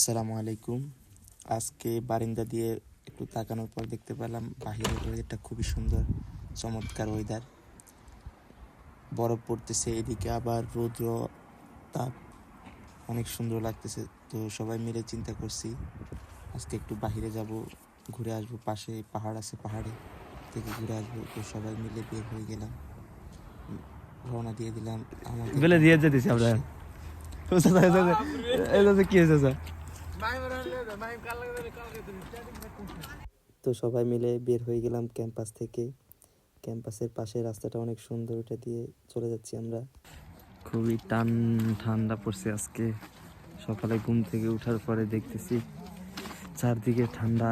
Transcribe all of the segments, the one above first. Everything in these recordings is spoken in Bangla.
আসসালামু আলাইকুম। আজকে বারিন্দা দিয়ে একটু তাকানোর পর দেখতে পেলাম বাহিরের ওয়েদারটা খুবই সুন্দর চমৎকার ওয়েদার। বরফ পড়তেছে এদিকে আবার রৌদ্র তাপ অনেক সুন্দর লাগতেছে তো সবাই মিলে চিন্তা করছি আজকে একটু বাহিরে যাব ঘুরে আসব পাশে পাহাড় আছে পাহাড়ে থেকে ঘুরে আসব তো সবাই মিলে বের হয়ে গেলাম। রওনা দিয়ে দিলাম আমাকে বেলে দিয়ে যেতেছি আমরা। কি হয়েছে স্যার? তো সবাই মিলে বের হয়ে গেলাম ক্যাম্পাস থেকে। ক্যাম্পাসের পাশে রাস্তাটা অনেক সুন্দর ওটা দিয়ে চলে যাচ্ছি আমরা। খুবই টান ঠান্ডা পড়ছে আজকে। সকালে ঘুম থেকে ওঠার পরে দেখতেছি চারদিকে ঠান্ডা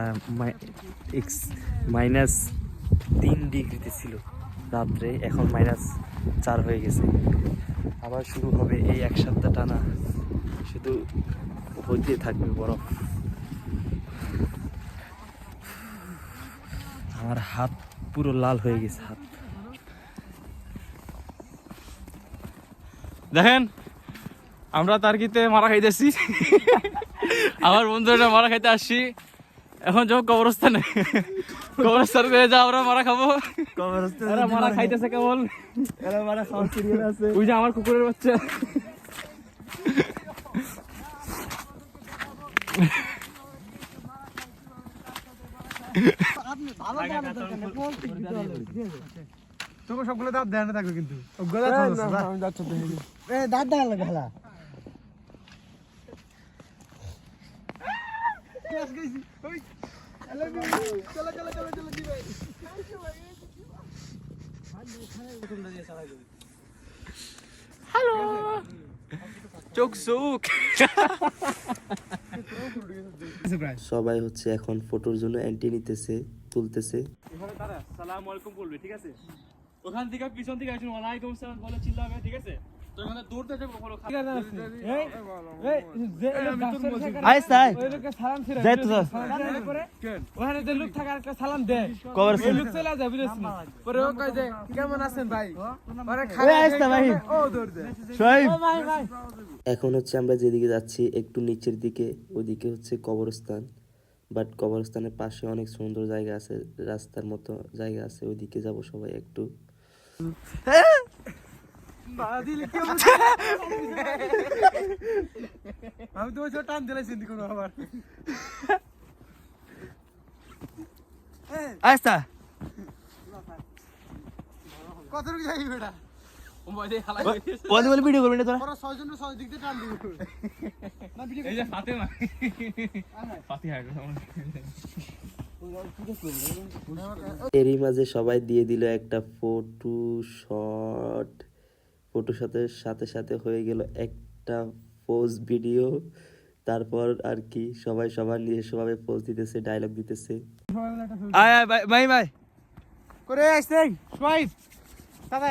মাইনাস তিন ডিগ্রিতে ছিল রাত্রে, এখন মাইনাস চার হয়ে গেছে। আবার শুরু হবে এই এক সপ্তাহ টানা। শুধু হইতে থাকবে বরফ আমার হাত পুরো লাল হয়ে গেছে হাত। দেখেন আমরা তার তার্কিতে মারা খাইতেছি। আমার বন্ধুরা মারা খাইতে আসছি। এখন যাও কবরস্থানে। কবরস্থানে হয়ে যা আমরা মারা খাব। মারা খাইতেছে কেবল ওই যে আমার কুকুরের বাচ্চা। তোকে সবগুলো দাঁত দেয় না থাকবে কিন্তু। দাঁত দেখা লাগে খেলা চোখ চোখ সবাই হচ্ছে এখন ফটোর জন্য অ্যান্টি নিতেছে। তুলতেছে। এখানে তারা সালাম আলাইকুম বলবে ঠিক আছে? ওখান থেকে পিছন থেকে আসুন ওয়ালাইকুম সালাম বলে চিল্লাবে ঠিক আছে? তো এখানে দৌড়তে যাব বলো আয় সাই। যাই তো ওখানে যে লোক থাকার একটা সালাম দে কবর ওই লোক চলে যায় বুঝেছ না পরে ও কয় যে কেমন আছেন ভাই? পরে ওই খালি আসতে ভাই ও দৌড় দে সোহেব। এখন হচ্ছে আমরা যেদিকে যাচ্ছি একটু নিচের দিকে ওদিকে হচ্ছে কবরস্থান। বাট কবরস্থানের পাশে অনেক সুন্দর জায়গা আছে রাস্তার মতো জায়গা আছে ওইদিকে যাব সবাই একটু। আমি তো ওই টান দিলাই চিন্তা করব আবার। আস্তা কতটুকু যাই বেটা? বলে বলে ভিডিও করবি না তোরা? ওরা ছয়জন ছয় দিক দিয়ে টান দিবে। না ভিডিও এই যে ফাতেমা। ফাতিহা এরই মাঝে সবাই দিয়ে দিল একটা ফটো শট। ফটো সাথে সাথে সাথে হয়ে গেল একটা পোজ ভিডিও তারপর আর কি সবাই সবার নিজস্বভাবে পোজ দিতেছে ডায়লগ দিতেছে। আয় আয় ভাই ভাই করে আসছে সোয়াইপ দাদা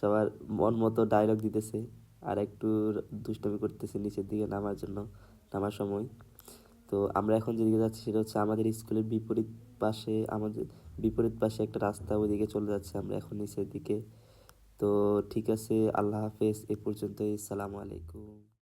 সবার মন মতো ডায়লগ দিতেছে আর একটু দুষ্টমি করতেছে নিচের দিকে নামার জন্য, নামার সময়। তো আমরা এখন যেদিকে যাচ্ছি সেটা হচ্ছে আমাদের স্কুলের বিপরীত পাশে, আমাদের বিপরীত পাশে একটা রাস্তা ওইদিকে চলে যাচ্ছে আমরা এখন নিচের দিকে। তো ঠিক আছে, আল্লাহ হাফেজ, এ পর্যন্তই, সালামু আলাইকুম।